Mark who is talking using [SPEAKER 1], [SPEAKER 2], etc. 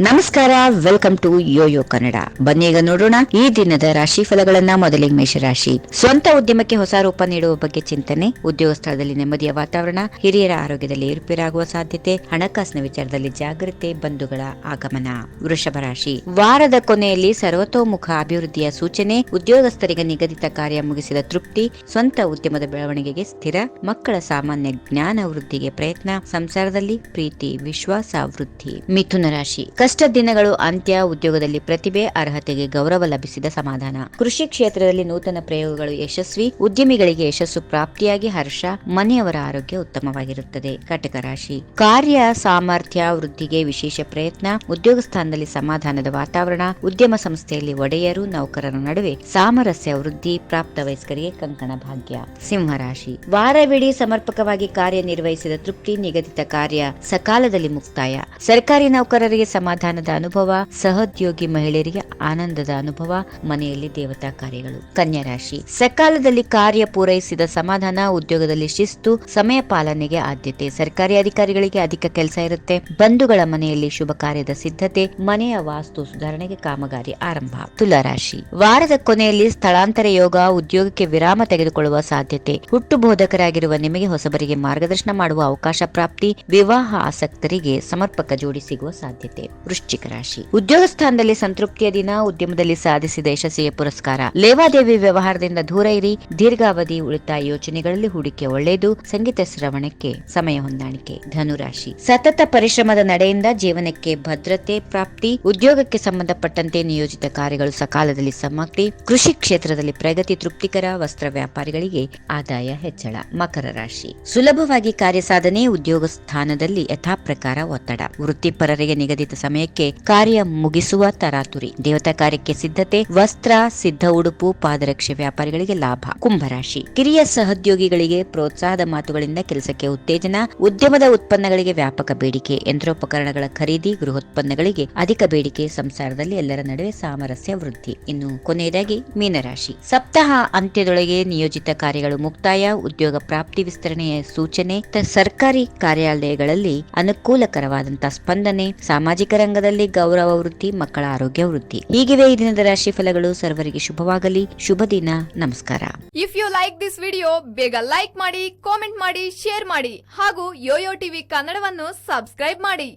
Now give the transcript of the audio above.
[SPEAKER 1] ನಮಸ್ಕಾರ welcome to Yoyo Kannada ಬನ್ನಿ ಈಗ ನೋಡೋಣ ಈ ದಿನದ ರಾಶಿ ಫಲಗಳನ್ನ ಮೊದಲಿಗೆ ಮೇಷರಾಶಿ. ಸ್ವಂತ ಉದ್ಯಮಕ್ಕೆ ಹೊಸ ರೂಪ ನೀಡುವ ಬಗ್ಗೆ ಚಿಂತನೆ, ಉದ್ಯೋಗ ಸ್ಥಳದಲ್ಲಿ ನೆಮ್ಮದಿಯ ವಾತಾವರಣ, ಹಿರಿಯರ ಆರೋಗ್ಯದಲ್ಲಿ ಏರುಪೇರಾಗುವ ಸಾಧ್ಯತೆ, ಹಣಕಾಸಿನ ವಿಚಾರದಲ್ಲಿ ಜಾಗೃತೆ, ಬಂಧುಗಳ ಆಗಮನ. ವೃಷಭ ರಾಶಿ. ವಾರದ ಕೊನೆಯಲ್ಲಿ ಸರ್ವತೋಮುಖ ಅಭಿವೃದ್ಧಿಯ ಸೂಚನೆ, ಉದ್ಯೋಗಸ್ಥರಿಗೆ ನಿಗದಿತ ಕಾರ್ಯ ಮುಗಿಸಿದ ತೃಪ್ತಿ, ಸ್ವಂತ ಉದ್ಯಮದ ಬೆಳವಣಿಗೆಗೆ ಸ್ಥಿರ, ಮಕ್ಕಳ ಸಾಮಾನ್ಯ ಜ್ಞಾನ ವೃದ್ಧಿಗೆ ಪ್ರಯತ್ನ, ಸಂಸಾರದಲ್ಲಿ ಪ್ರೀತಿ, ವಿಶ್ವಾಸ ವೃದ್ಧಿ. ಮಿಥುನ ರಾಶಿ. ಕಷ್ಟ ದಿನಗಳು ಅಂತ್ಯ, ಉದ್ಯೋಗದಲ್ಲಿ ಪ್ರತಿಭೆ, ಅರ್ಹತೆಗೆ ಗೌರವ ಲಭಿಸಿದ ಸಮಾಧಾನ. ಕೃಷಿ ಕ್ಷೇತ್ರದಲ್ಲಿ ನೂತನ ಪ್ರಯೋಗಗಳು ಯಶಸ್ವಿ, ಉದ್ಯಮಿಗಳಿಗೆ ಯಶಸ್ಸು ಪ್ರಾಪ್ತಿಯಾಗಿ ಹರ್ಷ, ಮನೆಯವರ ಆರೋಗ್ಯ ಉತ್ತಮವಾಗಿರುತ್ತದೆ. ಕಟಕ ರಾಶಿ. ಕಾರ್ಯ, ಸಾಮರ್ಥ್ಯ, ವೃದ್ಧಿಗೆ ವಿಶೇಷ ಪ್ರಯತ್ನ, ಉದ್ಯೋಗ ಸ್ಥಾನದಲ್ಲಿ ಸಮಾಧಾನದ ವಾತಾವರಣ, ಉದ್ಯಮ ಸಂಸ್ಥೆಯಲ್ಲಿ ಒಡೆಯರು, ನೌಕರರ ನಡುವೆ ಸಾಮರಸ್ಯ, ವೃದ್ಧಿ, ಪ್ರಾಪ್ತ ವಯಸ್ಕರಿಗೆ ಕಂಕಣ ಭಾಗ್ಯ. ಸಿಂಹರಾಶಿ ವಾರವಿಡೀ ಸಮರ್ಪಕವಾಗಿ ಕಾರ್ಯನಿರ್ವಹಿಸಿದ ತೃಪ್ತಿ, ನಿಗದಿತ ಕಾರ್ಯ ಸಕಾಲದಲ್ಲಿ ಮುಕ್ತಾಯ. ಸರ್ಕಾರಿ ನೌಕರರಿಗೆ ಸಮಾಧಾನದ ಅನುಭವ, ಸಹೋದ್ಯೋಗಿ ಮಹಿಳೆಯರಿಗೆ ಆನಂದದ ಅನುಭವ, ಮನೆಯಲ್ಲಿ ದೇವತಾ ಕಾರ್ಯಗಳು. ಕನ್ಯಾ ರಾಶಿ. ಸಕಾಲದಲ್ಲಿ ಕಾರ್ಯ ಪೂರೈಸಿದ ಸಮಾಧಾನ, ಉದ್ಯೋಗದಲ್ಲಿ ಶಿಸ್ತು, ಸಮಯ ಪಾಲನೆಗೆ ಆದ್ಯತೆ. ಸರ್ಕಾರಿ ಅಧಿಕಾರಿಗಳಿಗೆ ಅಧಿಕ ಕೆಲಸ ಇರುತ್ತೆ. ಬಂಧುಗಳ ಮನೆಯಲ್ಲಿ ಶುಭ ಕಾರ್ಯದ ಸಿದ್ಧತೆ, ಮನೆಯ ವಾಸ್ತು ಸುಧಾರಣೆಗೆ ಕಾಮಗಾರಿ ಆರಂಭ. ತುಲಾ ರಾಶಿ. ವಾರದ ಕೊನೆಯಲ್ಲಿ ಸ್ಥಳಾಂತರ ಯೋಗ, ಉದ್ಯೋಗಕ್ಕೆ ವಿರಾಮ ತೆಗೆದುಕೊಳ್ಳುವ ಸಾಧ್ಯತೆ. ಹುಟ್ಟು ಬೋಧಕರಾಗಿರುವ ನಿಮಗೆ ಹೊಸಬರಿಗೆ ಮಾರ್ಗದರ್ಶನ ಮಾಡುವ ಅವಕಾಶ ಪ್ರಾಪ್ತಿ, ವಿವಾಹ ಆಸಕ್ತರಿಗೆ ಸಮರ್ಪಕ ಜೋಡಿ ಸಿಗುವ ಸಾಧ್ಯತೆ. ವೃಶ್ಚಿಕ ರಾಶಿ. ಉದ್ಯೋಗ ಸ್ಥಾನದಲ್ಲಿ ಸಂತೃಪ್ತಿಯ ದಿನ, ಉದ್ಯಮದಲ್ಲಿ ಸಾಧಿಸಿದ ಯಶಸ್ಸಿಗೆ ಪುರಸ್ಕಾರ. ಲೇವಾದೇವಿ ವ್ಯವಹಾರದಿಂದ ದೂರ ಇರಿ. ದೀರ್ಘಾವಧಿ ಉಳಿತಾಯ ಯೋಜನೆಗಳಲ್ಲಿ ಹೂಡಿಕೆ ಒಳ್ಳೆಯದು. ಸಂಗೀತ ಶ್ರವಣಕ್ಕೆ ಸಮಯ ಹೊಂದಾಣಿಕೆ. ಧನುರಾಶಿ. ಸತತ ಪರಿಶ್ರಮದ ನಡೆಯಿಂದ ಜೀವನಕ್ಕೆ ಭದ್ರತೆ, ಪ್ರಾಪ್ತಿ, ಉದ್ಯೋಗಕ್ಕೆ ಸಂಬಂಧಪಟ್ಟಂತೆ ನಿಯೋಜಿತ ಕಾರ್ಯಗಳು ಸಕಾಲದಲ್ಲಿ ಸಮಾಪ್ತಿ. ಕೃಷಿ ಕ್ಷೇತ್ರದಲ್ಲಿ ಪ್ರಗತಿ ತೃಪ್ತಿಕರ, ವಸ್ತ್ರ ವ್ಯಾಪಾರಿಗಳಿಗೆ ಆದಾಯ ಹೆಚ್ಚಳ. ಮಕರ ರಾಶಿ. ಸುಲಭವಾಗಿ ಕಾರ್ಯ ಸಾಧನೆ ಉದ್ಯೋಗ ಸ್ಥಾನದಲ್ಲಿ ಯಥಾಪ್ರಕಾರ ಒತ್ತಡ. ವೃತ್ತಿಪರರಿಗೆ ನಿಗದಿತ ಸಮಯಕ್ಕೆ ಕಾರ್ಯ ಮುಗಿಸುವ ತರಾತುರಿ. ದೇವತಾ ಕಾರ್ಯಕ್ಕೆ ಸಿದ್ಧತೆ, ವಸ್ತ್ರ, ಸಿದ್ಧ ಉಡುಪು, ಪಾದರಕ್ಷೆ ವ್ಯಾಪಾರಿಗಳಿಗೆ ಲಾಭ. ಕುಂಭರಾಶಿ. ಕಿರಿಯ ಸಹೋದ್ಯೋಗಿಗಳಿಗೆ ಪ್ರೋತ್ಸಾಹದ ಮಾತುಗಳಿಂದ ಕೆಲಸಕ್ಕೆ ಉತ್ತೇಜನ, ಉದ್ಯಮದ ಉತ್ಪನ್ನಗಳಿಗೆ ವ್ಯಾಪಕ ಬೇಡಿಕೆ, ಯಂತ್ರೋಪಕರಣಗಳ ಖರೀದಿ, ಗೃಹೋತ್ಪನ್ನಗಳಿಗೆ ಅಧಿಕ ಬೇಡಿಕೆ, ಸಂಸಾರದಲ್ಲಿ ಎಲ್ಲರ ನಡುವೆ ಸಾಮರಸ್ಯ, ವೃದ್ಧಿ. ಇನ್ನು ಕೊನೆಯದಾಗಿ ಮೀನರಾಶಿ. ಸಪ್ತಾಹ ಅಂತ್ಯದೊಳಗೆ ನಿಯೋಜಿತ ಕಾರ್ಯಗಳು ಮುಕ್ತಾಯ, ಉದ್ಯೋಗ ಪ್ರಾಪ್ತಿ ವಿಸ್ತರಣೆಯ ಸೂಚನೆ ಸರ್ಕಾರಿ ಕಾರ್ಯಾಲಯಗಳಲ್ಲಿ ಅನುಕೂಲಕರವಾದಂತಹ ಸ್ಪಂದನೆ, ಸಾಮಾಜಿಕ ರಂಗದಲ್ಲಿ ಗೌರವ ವೃತ್ತಿ, ಮಕ್ಕಳ ಆರೋಗ್ಯ ವೃತ್ತಿ. ಹೀಗಿವೆ ಈ ದಿನದ ರಾಶಿ ಫಲಗಳು. ಸರ್ವರಿಗೆ ಶುಭವಾಗಲಿ. ಶುಭ ದಿನ. ನಮಸ್ಕಾರ.
[SPEAKER 2] If you like this video ಬೇಗ ಲೈಕ್ ಮಾಡಿ ಕಾಮೆಂಟ್ ಮಾಡಿ ಶೇರ್ ಮಾಡಿ ಹಾಗೂ ಯೋಯೋ ಟಿವಿ ಕನ್ನಡವನ್ನು ಸಬ್ಸ್ಕ್ರೈಬ್ ಮಾಡಿ.